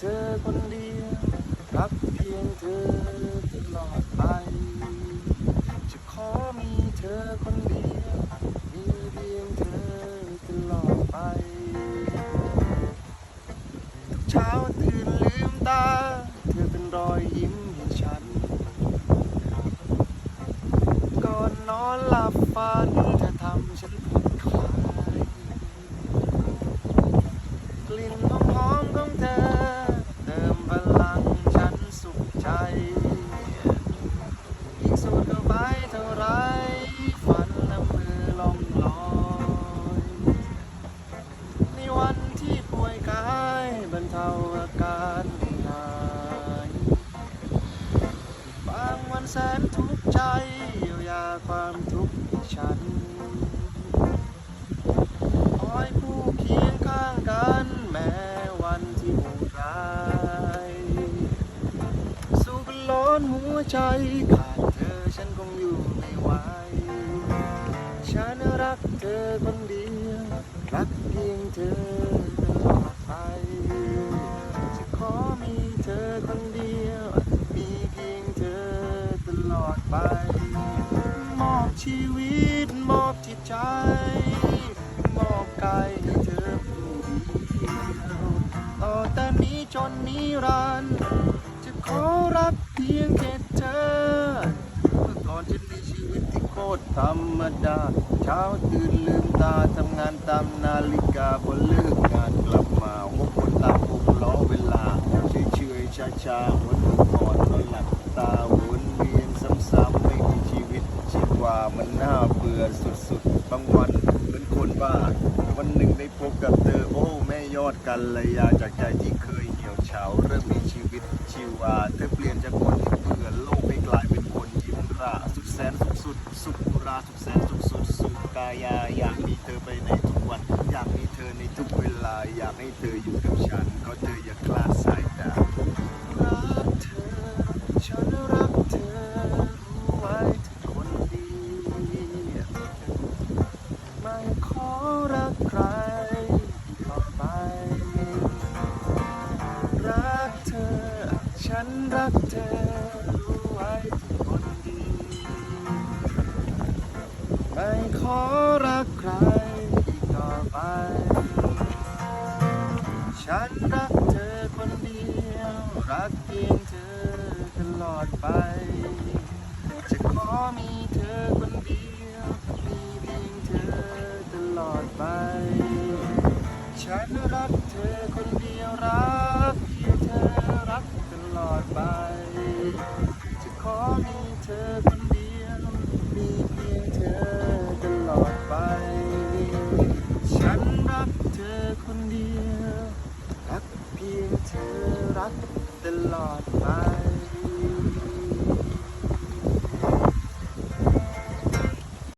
เธอคนเดียวรักเพียงเธอตลอดไป จะขอมีเธอคน เทาอาการหายบางวันแสนทุกข์ใจเยียวยาความทุกข์ที่ฉันคอยผู้เคียงข้างกันแม้วันที่โหดร้ายสู้กันล้นหัวใจขาดเธอฉันคงอยู่ไม่ไหวฉันรักเธอคนเดียวรักเพียงเธอตลอดไป ไป มอบชีวิต มอบจิตใจ มอบกายให้เธอผู้เดียวต่อแต่นี้จนนิรันดร์จะขอรักเพียงแค่เธอเมื่อก่อนฉันมีชีวิตที่โคตรธรรมดา เช้าตื่นลืมตาทำงานตามนาฬิกาพอเลิกงานกลับมาวกวนตามวงล้อเวลาเฉยๆช้าๆวนก่อนนอนหลับตาวนเวียนซ้ำๆไม่มีชีวิตชี วามันน่าเบื่อสุดๆ บางวันเป็นคนบ้าวันหนึ่งได้พบกับเธอ โอ้แม่ยอดกันเลยาจากใจที่เคยเหี่ยวเฉาเริ่มมีชีวิตชีวาเธอเปลี่ยนจากคนที่เบื่อโลกให้กลายเป็นคนยิ้มร่าสุดแสนสุขสุดสุขราสุดแสนสุขสุดสุขกายาอยากมีเธอไปในทุกวัน อยากมีเธอในทุกเวลาอยากให้เธออยู่กับฉันก็เธออย่าคลาดสาย ใครต่อไป รักเธอ ฉันรักเธอรู้ไว้คนดี ไม่ขอรักใครต่อไป ฉันรักเธอคนเดียว รักเพียงเธอตลอดไป จะขอมีเธอคนเดียว มีเพียงเธอตลอดไป ฉันรักเธอคนเดียวรักเพียงเธอรักตลอดไป จะขอมีเธอคนเดียวมีเพียงเธอตลอดไป ฉันรักเธอคนเดียว รักเพียงเธอรักตลอดไป